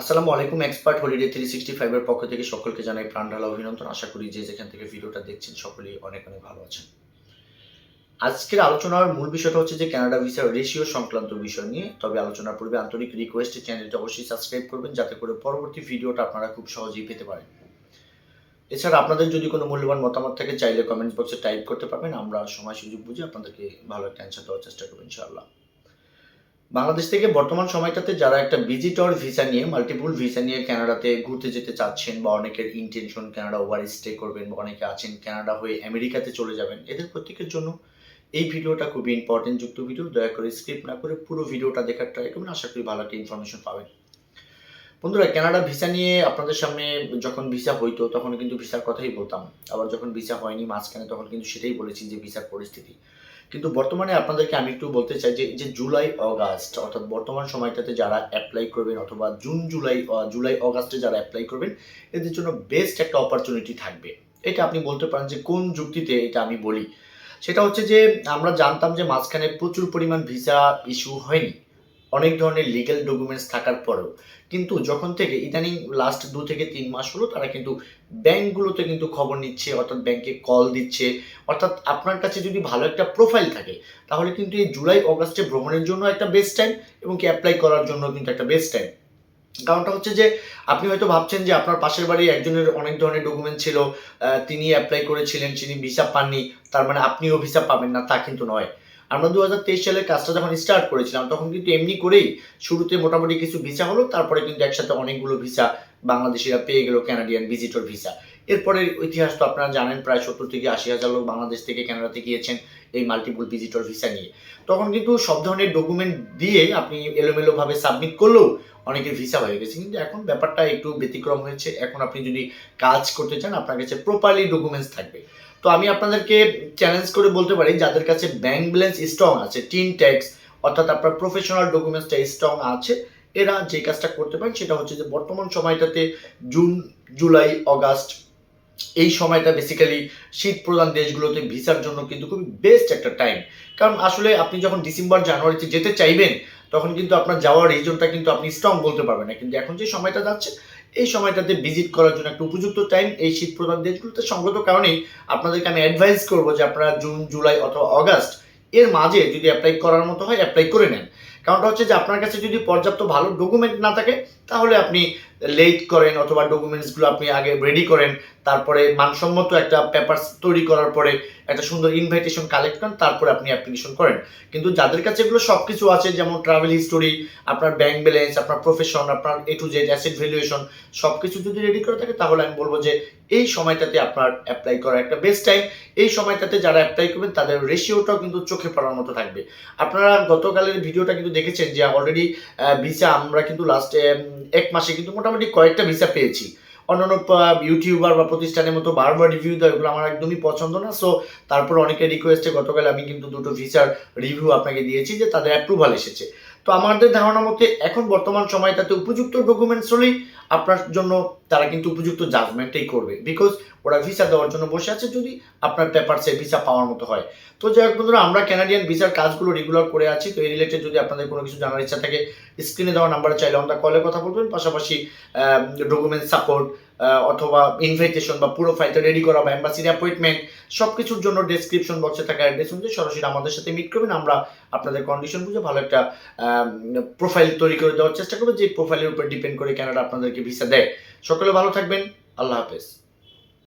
আসসালামু আলাইকুম, expert holiday three sixty ফাইভের পক্ষ থেকে সকলকে জানাই প্রাণ ঢালা অভিনন্দন। আশা করি যে যেখান থেকে ভিডিওটা দেখছেন সকলেই অনেক অনেক ভালো আছেন। আজকের আলোচনার মূল বিষয়টা হচ্ছে যে কানাডা ভিসার রেশিও সংক্রান্ত বিষয় নিয়ে। তবে আলোচনার পূর্বে আন্তরিক রিকোয়েস্ট চ্যানেলটা অবশ্যই সাবস্ক্রাইব করবেন যাতে করে পরবর্তী ভিডিওটা আপনারা খুব সহজেই পেতে পারেন। এছাড়া আপনাদের যদি কোনো মূল্যবান মতামত থাকে, চাইলে কমেন্ট বক্সে টাইপ করতে পারবেন। আমরা সময় সুযোগ বুঝে আপনাদেরকে ভালো একটা অ্যান্সার দেওয়ার চেষ্টা করব, ইনশাআল্লাহ। বাংলাদেশ থেকে বর্তমান সময়টাতে যারা একটা ভিজিটর ভিসা নিয়ে মাল্টিপুল ভিসা নিয়ে কানাডাতে ঘুরতে যেতে চাচ্ছেন বা অনেকের ইন্টেনশন কানাডা ওভার স্টে করবেন বা অনেকে আছেন কানাডা হয়ে আমেরিকাতে চলে যাবেন, এদের প্রত্যেকের জন্য এই ভিডিওটা খুবই ইম্পর্টেন্ট যুক্ত ভিডিও দয়া করে স্ক্রিপ্ট না করে পুরো ভিডিওটা দেখার ট্রাই করবেন। আশা করি ভালো একটা ইনফরমেশন পাবেন। বন্ধুরা কানাডা ভিসা নিয়ে আপনাদের সামনে যখন ভিসা হইতো, তখন কিন্তু ভিসার কথাই বলতাম। আবার যখন ভিসা হয়নি, মাঝখানে তখন কিন্তু সেটাই বলেছি যে ভিসার পরিস্থিতি। কিন্তু বর্তমানে আপনাদেরকে আমি একটু বলতে চাই যে যে জুলাই অগাস্ট, অর্থাৎ বর্তমান সময়টাতে যারা অ্যাপ্লাই করবেন অথবা জুন, জুলাই জুলাই অগাস্টে যারা অ্যাপ্লাই করবেন, এদের জন্য বেস্ট একটা অপরচুনিটি থাকবে। এটা আপনি বলতে পারেন যে কোন যুক্তিতে এটা আমি বলি। সেটা হচ্ছে যে, আমরা জানতাম যে মাঝখানে প্রচুর পরিমাণ ভিসা ইস্যু হয়নি। অনেক ধরনের লিগ্যাল ডকুমেন্টস থাকার পরেও। কিন্তু যখন থেকে, ইদানিং লাস্ট দু থেকে তিন মাস হলো, তারা কিন্তু ব্যাংকগুলোতে কিন্তু খবর নিচ্ছে, অর্থাৎ ব্যাংকে কল দিচ্ছে। অর্থাৎ আপনার কাছে যদি ভালো একটা প্রোফাইল থাকে, তাহলে কিন্তু এই জুলাই, অগাস্টে ভ্রমণের জন্য একটা বেস্ট টাইম এবং কি অ্যাপ্লাই করার জন্য কিন্তু একটা বেস্ট টাইম কারণটা হচ্ছে যে, আপনি হয়তো ভাবছেন যে আপনার পাশের বাড়ি একজনের অনেক ধরনের ডকুমেন্ট ছিল তিনি অ্যাপ্লাই করেছিলেন তিনি ভিসা পাননি, তার মানে আপনিও ভিসা পাবেন না, তা কিন্তু নয়। আমরা দু হাজার তেইশ সালের কাজটা যখন স্টার্ট করেছিলাম, তখন কিন্তু এমনি করেই শুরুতে মোটামুটি কিছু ভিসা হলো, তারপরে কিন্তু একসাথে অনেকগুলো ভিসা বাংলাদেশিরা পেয়ে গেল ক্যানাডিয়ান ভিজিটর ভিসা এরপরে ইতিহাস তো আপনারা জানেন, প্রায় সত্তর থেকে আশি হাজার লোক বাংলাদেশ থেকে কানাডাতে গিয়েছেন এই মাল্টিপল ভিজিটর ভিসা নিয়ে। তখন কিন্তু সব ধরনের ডকুমেন্ট দিয়ে আপনি এলোমেলোভাবে সাবমিট করলেও অনেকের ভিসা হয়ে গেছে। কিন্তু এখন ব্যাপারটা একটু ব্যতিক্রম হয়েছে। এখন আপনি যদি কাজ করতে চান, আপনার কাছে প্রপারলি ডকুমেন্টস থাকবে। তো আমি আপনাদেরকে চ্যালেঞ্জ করে বলতে পারি, যাদের কাছে ব্যাংক ব্যালেন্স স্ট্রং আছে টিন ট্যাক্স অর্থাৎ আপনার প্রফেশনাল ডকুমেন্টসটা স্ট্রং আছে, এরা যে কাজটা করতে পারেন সেটা হচ্ছে যে বর্তমান সময়টাতে জুন, জুলাই, অগাস্ট, এই সময়টা বেসিক্যালি শীত প্রধান দেশগুলোতে ভিসার জন্য কিন্তু খুবই বেস্ট একটা টাইম কারণ আসলে আপনি যখন ডিসেম্বর, জানুয়ারিতে যেতে চাইবেন, তখন কিন্তু আপনার যাওয়ার রিজনটা কিন্তু আপনি স্ট্রং বলতে পারবেন না। কিন্তু এখন যে সময়টা যাচ্ছে এই সময়টাতে ভিজিট করার জন্য একটা উপযুক্ত টাইম এই শীত প্রধান দেশগুলোতে সংগত কারণেই আপনাদেরকে আমি অ্যাডভাইস করব যে আপনারা জুন জুলাই অথবা অগাস্ট এর মাঝে যদি অ্যাপ্লাই করার মতো হয় অ্যাপ্লাই করে নেন। কারণটা হচ্ছে যে আপনার কাছে যদি পর্যাপ্ত ভালো ডকুমেন্ট না থাকে, তাহলে আপনি লেট করেন অথবা ডকুমেন্টসগুলো আপনি আগে রেডি করেন, তারপরে মানসম্মত একটা পেপারস তৈরি করার পরে একটা সুন্দর ইনভাইটেশন কালেক্ট করেন, তারপরে আপনি অ্যাপ্লিকেশন করেন। কিন্তু যাদের কাছে এগুলো সব কিছু আছে, যেমন ট্রাভেল হিস্টোরি আপনার ব্যাংক ব্যালেন্স আপনার প্রফেশন আপনার A to Z asset valuation সব কিছু যদি রেডি করে থাকে, তাহলে আমি বলব যে এই সময়টাতে আপনার অ্যাপ্লাই করা একটা বেস্ট টাইম এই সময়টাতে যারা অ্যাপ্লাই করবেন, তাদের রেশিওটাও কিন্তু চোখে পড়ার মতো থাকবে। আপনারা গতকালের ভিডিওটা কিন্তু দেখেছেন যে অলরেডি ভিসা আমরা কিন্তু লাস্ট এক মাসে কিন্তু মোটামুটি কয়েকটা ভিসা পেয়েছি। অন্যান্য ইউটিউবার বা প্রতিষ্ঠানের মতো বারবার রিভিউ দেয় এগুলো আমার একদমই পছন্দ না। সো তারপর অনেকের রিকোয়েস্টে গতকাল আমি কিন্তু দুটো ভিসার রিভিউ আপনাকে দিয়েছি যে তাদের অ্যাপ্রুভাল এসেছে। তো আমাদের ধারণা মতে এখন বর্তমান সময়টাতে উপযুক্ত ডকুমেন্টস হলেই আপনার জন্য তারা কিন্তু উপযুক্ত জাজমেন্টটাই করবে। বিকজ ওরা ভিসা দেওয়ার জন্য বসে আছে যদি আপনার পেপারসে ভিসা পাওয়ার মতো হয়। তো যাই হোক বন্ধুরা, আমরা ক্যানাডিয়ান ভিসার কাজগুলো রেগুলার করে আছি। তো এই রিলেটেড যদি আপনাদের কোনো কিছু জানার ইচ্ছা থাকে স্ক্রিনে দেওয়া নাম্বারে চাইলে আমরা কলে কথা বলবেন। পাশাপাশি ডকুমেন্ট সাপোর্ট অথবা ইনভাইটেশন বা পুরো ফাইলটা রেডি করা বা এম্বাসির অ্যাপয়েন্টমেন্ট সব কিছুর জন্য ডেসক্রিপশন বক্সে থাকা অ্যাড্রেস অনুযায়ী সরাসরি আমাদের সাথে মিট করবেন। আমরা আপনাদের কন্ডিশন বুঝে ভালো একটা প্রোফাইল তৈরি করে দেওয়ার চেষ্টা করব। যে প্রোফাইলের উপর ডিপেন্ড করে ক্যানাডা আপনাদেরকে ভিসা দেয়। সকলে ভালো থাকবেন। আল্লাহ হাফেজ।